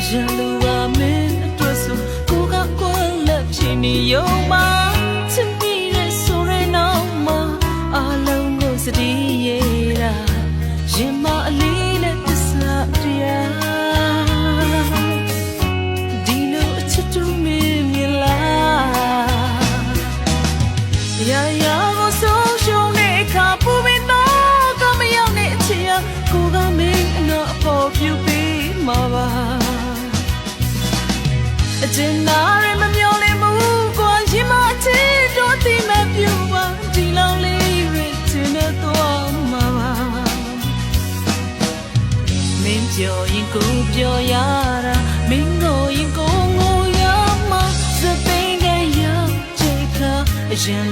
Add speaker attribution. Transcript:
Speaker 1: အရင်လိုပါမင်းအတွက်ဆိုကိုကကွယ်လက်ဖြစ်နေရုံမှာချစ်မိတဲ့ဆိုရနောက်မှာအလုံးကိုစတည်ရတာရင်မအလေးနဲ့တစ္ဆာတရားဒီလိုအချစ်တူမင်းမြင်လားရာရာကိုဆုံးရှုံးနေခါပူမင်းတော့ကမရောက်တဲ့အချစ်ရကိုကမင်းအနာအပေါ်ပြူပေးမှာပါ အကျဉ်းနာရမမျောလင်းမှုကွာရင်မအချစ်တော့တိမပြုပါဒီလောင်လေးရတင်နေတော့မှာပါမင်းပြောရင်ကိုပြောရတာမင်းကိုရင်ကိုငိုရမှာစပိန်ကရောက်ချိန်ခါအရင်